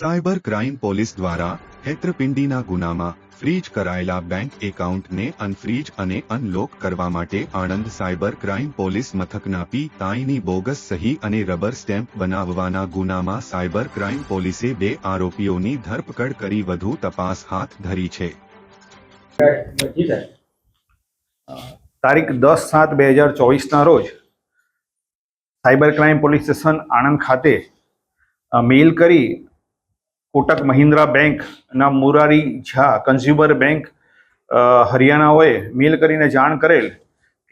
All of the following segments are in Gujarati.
સાયબર ક્રાઇમ પોલીસ દ્વારા હેત્રપિંડીના ગુનામાં ફ્રીજ કરાયેલા બેંક એકાઉન્ટને અનફ્રીજ અને અનલોક કરવા માટે આણંદ સાયબર ક્રાઇમ પોલીસ મથકના પી તાઈની બોગસ સહી અને રબર સ્ટેમ્પ બનાવવાના ગુનામાં સાયબર ક્રાઇમ પોલીસે બે આરોપીઓની ધરપકડ કરી વધુ તપાસ હાથ ધરી છે. તારીખ દસ સાત બે હજાર ચોવીસના રોજ cyber crime police station Anand ખાતે મેલ કરી કોટક મહિન્દ્રા બેંકના મુરારી ઝા કન્ઝ્યુમર બેંક હરિયાણાઓએ મેલ કરીને જાણ કરેલ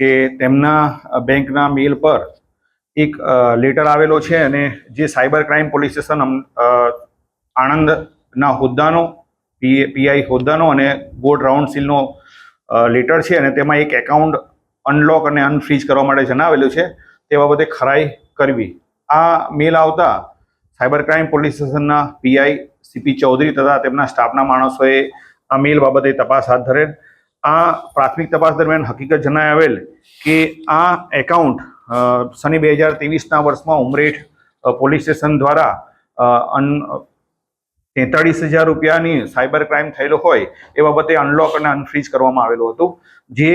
કે તેમના બેંકના મેલ પર એક લેટર આવેલો છે અને જે સાયબર ક્રાઇમ પોલીસ સ્ટેશન આણંદના હોદ્દાનો પીઆઈ હોદ્દાનો અને ગોડ રાઉન્ડ સીલનો લેટર છે અને તેમાં એક એકાઉન્ટ અનલોક અને અનફ્રીઝ કરવા માટે જણાવેલું છે તે બાબતે ખરાઈ કરવી. આ મેલ આવતા સાયબર ક્રાઇમ પોલીસ સ્ટેશનના પીઆઈ સીપી ચૌધરી તથા તેમના સ્ટાફના માણસોએ આ મેલ બાબતે તપાસ હાથ ધરેલ. આ પ્રાથમિક તપાસ દરમિયાન હકીકત જણાય આવેલ કે આ એકાઉન્ટ સની બે હજાર ત્રેવીસના વર્ષમાં ઉમરેઠ પોલીસ સ્ટેશન દ્વારા તેતાળીસ હજાર રૂપિયાની સાયબર ક્રાઇમ થયેલો હોય એ બાબતે અનલોક અને અનફ્રીઝ કરવામાં આવેલું હતું. જે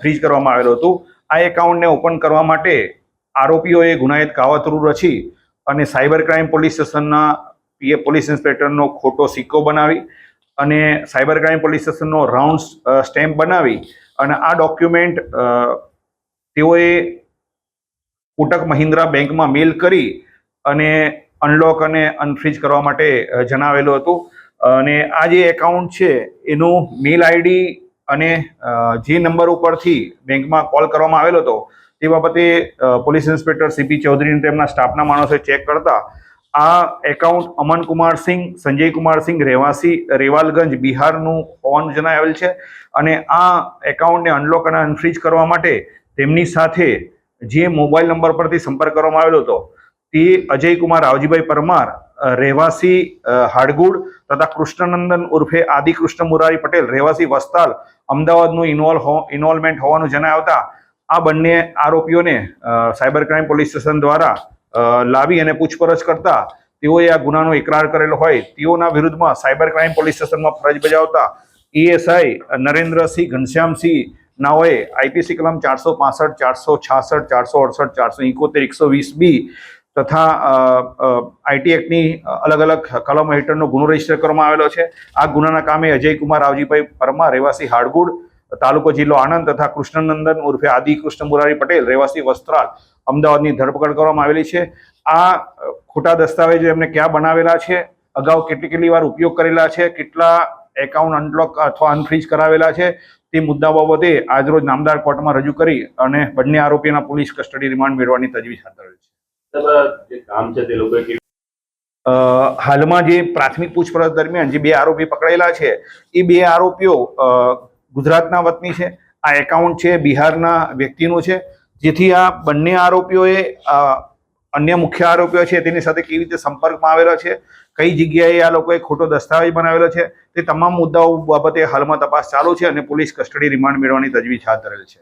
ફ્રીઝ કરવામાં આવેલું હતું. આ એકાઉન્ટને ઓપન કરવા માટે આરોપીઓએ ગુનાહિત કાવતરું રચી અને સાયબર ક્રાઇમ પોલીસ સ્ટેશનના પીએ, પોલીસ ઇન્સ્પેક્ટરનો ખોટો સિક્કો બનાવી અને સાયબર ક્રાઇમ પોલીસ સ્ટેશનનો રાઉન્ડ સ્ટેમ્પ બનાવી અને આ ડોક્યુમેન્ટ તેઓએ કોટક મહિન્દ્રા બેંકમાં મેલ કરી અને અનલોક અને અનફ્રીજ કરવા માટે જણાવેલું હતું. અને આ જે એકાઉન્ટ છે, એનું મેલ આઈડી અને જે નંબર ઉપરથી બેંકમાં કોલ કરવામાં આવેલો હતો તે બાબતે પોલીસ ઇન્સ્પેક્ટર સીપી ચૌધરી તેમના સ્ટાફના માણસોએ ચેક કરતા, આ એકાઉન્ટ અમન કુમાર સિંહ, સંજય કુમાર સિંહ રહેવાસી, રેવાલગંજ, બિહારનું હોવાનું જણાવેલ છે અને આ એકાઉન્ટને અનલોક અને અનફ્રીઝ કરવા માટે તેમની સાથે જે મોબાઈલ નંબર પરથી સંપર્ક કરવામાં આવેલો હતો, તે અજયકુમાર, રાવજીભાઈ પરમાર રહેવાસી હાડગુડ તથા કૃષ્ણનંદન ઉર્ફે આદિકૃષ્ણ મુરારી પટેલ, રહેવાસી વસ્તાલ, અમદાવાદનું ઇન્વોલ્વ ઇન્વોલ્વમેન્ટ હોવાનું જણાવતા આ બંને આરોપીઓને સાયબર ક્રાઇમ પોલીસ સ્ટેશન દ્વારા લાવી અને પૂછપરછ કરતા તેઓએ આ ગુનાનો એકરાર કરેલો હોય, તેઓના વિરુદ્ધમાં સાયબર ક્રાઇમ પોલીસ સ્ટેશનમાં ફરજ બજાવતા ઈએસઆઈ નરેન્દ્રસિંહ ઘનશ્યામસિંહ નાઓએ આઈપીસી કલમ ચારસો પાસઠ, ચારસો છાસઠ, ચારસો અડસઠ, ચારસો એકોતેર એકસો વીસ બી તથા આઈટી એક્ટની અલગ અલગ કલમો હેઠળનો ગુનો રજિસ્ટર કરવામાં આવેલો છે. આ ગુનાના કામે અજયકુમાર, રાવજીભાઈ પરમાર, રહેવાસી હાડગુડ તાલુકો જિલ્લો આણંદ તથા કૃષ્ણનંદન ઉર્ફે આદિ કૃષ્ણ મુરારી પટેલ રહેવાસી વસ્ત્રાલ અમદાવાદની ધરપકડ કરવામાં આવેલી છે. આ ખોટા દસ્તાવેજો એમને ક્યાં બનાવેલા છે? અગાઉ કેટલી કેટલી વાર ઉપયોગ કરેલા છે? કેટલા એકાઉન્ટ અનલોક અથવા અનફ્રીઝ કરાવેલા છે? તે મુદ્દા બાબતે આજરોજ નામદાર કોર્ટમાં રજૂ કરી અને બંને આરોપીના પોલીસ કસ્ટડી રિમાન્ડ મેળવવાની તજવીજ હાથ ધરેલ છે. હાલમાં જે પ્રાથમિક પૂછપરછ દરમિયાન જે બે આરોપી પકડાયેલા છે એ બે આરોપીઓ ગુજરાતના વતની છે. આ એકાઉન્ટ છે, બિહારના વ્યક્તિનું છે. જેથી આ બંને આરોપીઓએ અન્ય મુખ્ય આરોપીઓ છે તેની સાથે કેવી રીતે સંપર્કમાં આવેલો છે, કઈ જગ્યાએ આ લોકોએ ખોટો દસ્તાવેજ બનાવેલો છે, તે તમામ મુદ્દાઓ બાબતે હાલમાં તપાસ ચાલુ છે અને પોલીસ કસ્ટડી રિમાન્ડ મેળવવાની તજવીજ હાથ ધરેલ છે.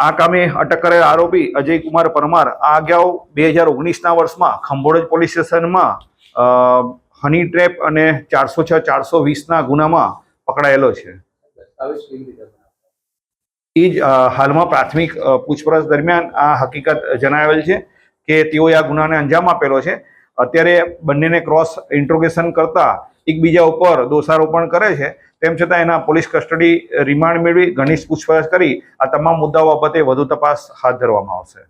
આ કામે અટક કરેલ આરોપી અજયકુમાર પરમાર આ અગાઉ બે હજાર ઓગણીસના વર્ષમાં ખંભોળજ પોલીસ સ્ટેશનમાં હની ટ્રેપ અને ચારસો છ, ચારસો વીસના ગુનામાં પકડાયેલો છે? એ જ હાલમાં પ્રાથમિક પૂછપરછ દરમિયાન આ હકીકત જણાવેલ છે કે તેઓએ આ ગુનાને અંજામ આપેલો છે. અત્યારે બંનેને ક્રોસ ઇન્ટ્રોગેશન કરતા એકબીજા ઉપર દોષારોપણ કરે છે. તેમ છતાં એના પોલીસ કસ્ટડી રિમાન્ડ મેળવી ઘનિષ્ઠ પૂછપરછ કરી આ તમામ મુદ્દાઓ બાબતે વધુ તપાસ હાથ ધરવામાં આવશે.